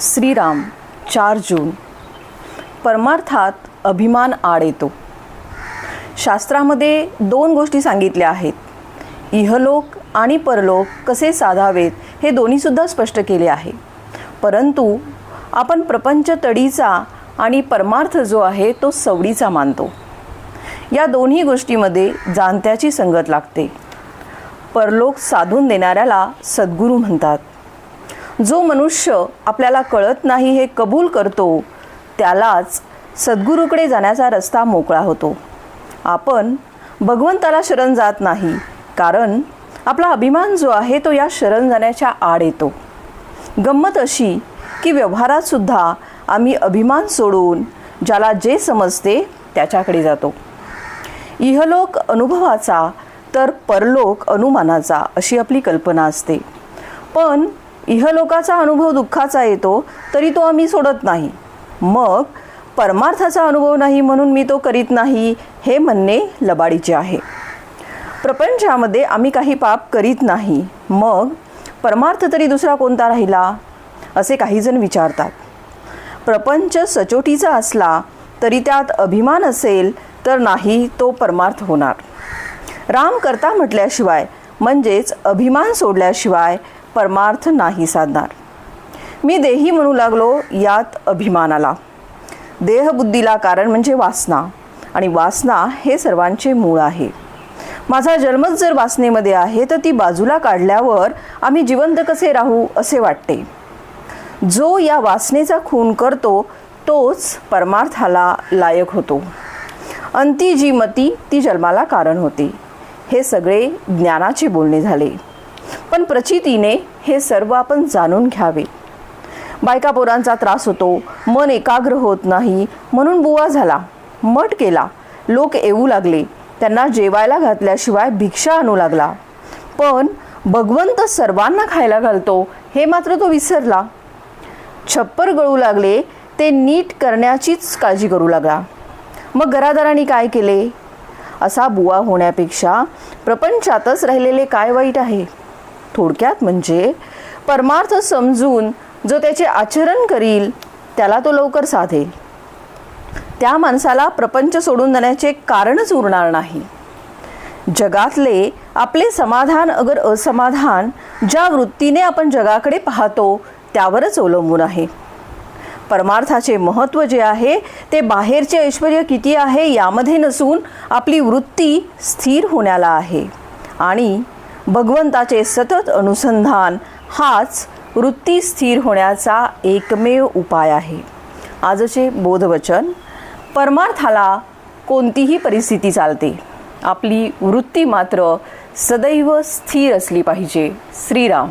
श्रीराम चार जून. परमार्थात अभिमान आड येतो. शास्त्रामध्ये दोन गोष्टी सांगितल्या आहेत. इहलोक आणि परलोक कसे साधावेत हे दोन्हीसुद्धा स्पष्ट केले आहे. परंतु आपण प्रपंच तडीचा आणि परमार्थ जो आहे तो सवडीचा मानतो. या दोन्ही गोष्टीमध्ये जाणत्याची संगत लागते. परलोक साधून देणाऱ्याला सद्गुरू म्हणतात. जो मनुष्य आपल्याला कळत नाही हे कबूल करतो त्यालाच सद्गुरूकडे जाण्याचा रस्ता मोकळा होतो. आपण भगवंताला शरण जात नाही कारण आपला अभिमान जो आहे तो या शरण जाण्याच्या आड येतो. गंमत अशी की व्यवहारात सुद्धा आम्ही अभिमान सोडून ज्याला जे समजते त्याच्याकडे जातो. इहलोक अनुभवाचा तर परलोक अनुमानाचा अशी आपली कल्पना असते. पण इहलोकाचा अनुभव दुःखाचा येतो तरी तो आम्ही सोडत नाही. मग परमार्थाचा अनुभव नाही म्हणून मी तो करीत नाही हे म्हणणे लबाडीचे आहे. प्रपंचामध्ये आम्ही काही पाप करीत नाही. मग परमार्थ तरी दुसरा कोणता राहिला? असे काहीजण विचारतात. प्रपंच सचोटीचा असला तरी त्यात अभिमान असेल तर नाही तो परमार्थ होणार. राम करता म्हटल्याशिवाय म्हणजेच अभिमान सोडल्याशिवाय परमार्थ नाही साधणार. मी देही म्हणू लागलो यात अभिमान आला. देहबुद्धीला कारण म्हणजे वासना आणि वासना हे सर्वांचे मूळ आहे. माझा जन्मच जर वासनेमध्ये आहे तर ती बाजूला काढल्यावर आम्ही जिवंत कसे राहू असे वाटते. जो या वासनेचा खून करतो तोच परमार्थाला लायक होतो. अंती जी मती ती जन्माला कारण होते. हे सगळे ज्ञानाचे बोलणे झाले. पण प्रचितीने हे सर्व आपण जाणून घ्यावे. बायका पोरांचा त्रास होतो मन एकाग्र होत नाही म्हणून बुवा झाला मठ केला लोक येऊ लागले त्यांना जेवायला घातल्याशिवाय भिक्षा आणू लागला. पण भगवंत सर्वांना खायला घालतो हे मात्र तो विसरला. छप्पर गळू लागले ते नीट करण्याचीच काळजी करू लागला. मग घरादारांनी काय केले? असा बुवा होण्यापेक्षा प्रपंचातच राहिलेले काय वाईट आहे? थोडक्यात म्हणजे परमार्थ समजून जो त्याचे आचरण करील त्याला तो लवकर साधेल. त्या माणसाला प्रपंच सोडून जाण्याचे कारणच उरणार नाही. जगातले आपले समाधान अगर असमाधान ज्या वृत्तीने आपण जगाकडे पाहतो त्यावरच अवलंबून आहे. परमार्थाचे महत्त्व जे आहे ते बाहेरचे ऐश्वर किती आहे यामध्ये नसून आपली वृत्ती स्थिर होण्याला आहे. आणि भगवंताचे सतत अनुसंधान हाच वृत्ती स्थिर होण्याचा एकमेव उपाय आहे. आजचे बोधवचन परमार्थाला कोणतीही परिस्थिती चालते. आपली वृत्ती मात्र सदैव स्थिर असली पाहिजे. श्रीराम.